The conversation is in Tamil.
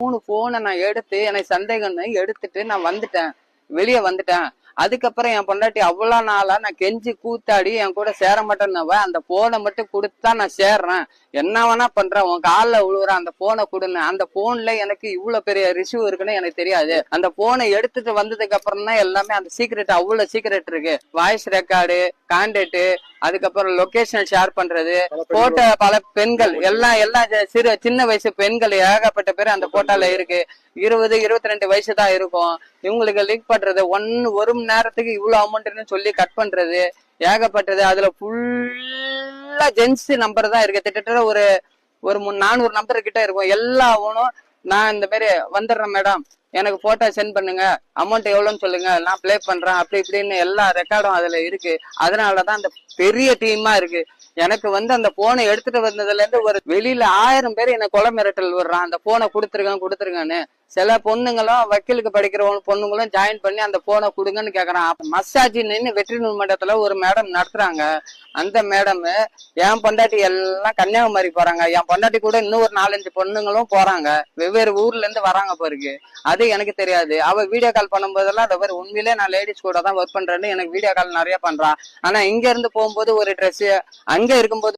மூணு போனை நான் எடுத்து எனக்கு சந்தேகம்னு எடுத்துட்டு நான் வந்துட்டேன். வெளியே வந்துட்டேன். அதுக்கப்புறம் என் பொண்டாட்டி அவ்வளவு நாளா நான் கெஞ்சி கூத்தாடி என் கூட சேர மாட்டேன்னவ அந்த போனை மட்டும் கொடுத்தா நான் சேர்றேன். என்ன வேணா பண்றேன் உன் காலில் விழுவுற அந்த போனை கொடுன்னு. அந்த போன்ல எனக்கு இவ்வளவு பெரிய ரிஷ்யூ இருக்குன்னு எனக்கு தெரியாது. அந்த போனை எடுத்துட்டு வந்ததுக்கு அப்புறம் தான் எல்லாமே அந்த சீக்ரெட் அவ்வளவு சீக்ரெட் இருக்கு. வாய்ஸ் ரெக்கார்டு கான்டாக்ட் அதுக்கப்புறம் லொகேஷன் ஷேர் பண்றது போட்டோ பல பெண்கள். எல்லாம் எல்லாம் சிறு சின்ன வயசு பெண்கள் ஏகப்பட்ட பேர் அந்த போட்டோல இருக்கு. இருபது இருபத்தி ரெண்டு வயசு தான் இருக்கும். இவங்களுக்கு லீக் பண்றது ஒன்னு ஒரு மணி நேரத்துக்கு இவ்வளவு அமௌண்ட்னு சொல்லி கட் பண்றது ஏகப்பட்டது அதுல ஃபுல்லா ஜென்ஸ் நம்பர் தான் இருக்கு. கிட்டத்தட்ட ஒரு ஒரு நானூறு நம்பர் கிட்ட இருக்கும். எல்லாவனும் நான் இந்த மாதிரி வந்துடுறேன் மேடம் எனக்கு போட்டோ சென்ட் பண்ணுங்க. அமௌண்ட் எவ்வளோன்னு சொல்லுங்க. நான் ப்ளே பண்றேன். அப்படி இப்படின்னு எல்லா ரெக்கார்டும் அதுல இருக்கு. அதனாலதான் அந்த பெரிய டீமா இருக்கு. எனக்கு வந்து அந்த போனை எடுத்துட்டு வந்ததுல இருந்து ஒரு வெளியில ஆயிரம் பேர் என்ன கொலை மிரட்டல் விடுறான். அந்த போனை கொடுத்துருங்க கொடுத்துருங்கன்னு. சில பொண்ணுங்களும் வக்கீலுக்கு படிக்கிற பொண்ணுங்களும் ஜாயின் பண்ணி அந்த போனை கொடுங்கன்னு கேட்குறான் மசாஜி நின்று வெற்றி மண்டபத்துல ஒரு மேடம் நடத்துறாங்க. அந்த மேடம் என் பொண்டாட்டி எல்லாம் கன்னியாகுமரி போறாங்க. என் பொண்டாட்டி கூட இன்னும் ஒரு நாலஞ்சு பொண்ணுங்களும் போறாங்க. வெவ்வேறு ஊர்ல இருந்து வராங்க பாருங்க. அது எனக்கு தெரியாது. அவ வீடியோ கால் பண்ணும்போதெல்லாம் அந்த மாதிரி உண்மையிலே நான் லேடிஸ் கூட தான் ஒர்க் பண்றேன்னு எனக்கு வீடியோ கால் நிறைய பண்றான் ஆனா இங்க இருந்து போகும்போது ஒரு ட்ரெஸ்ஸு அங்க இருக்கும்போது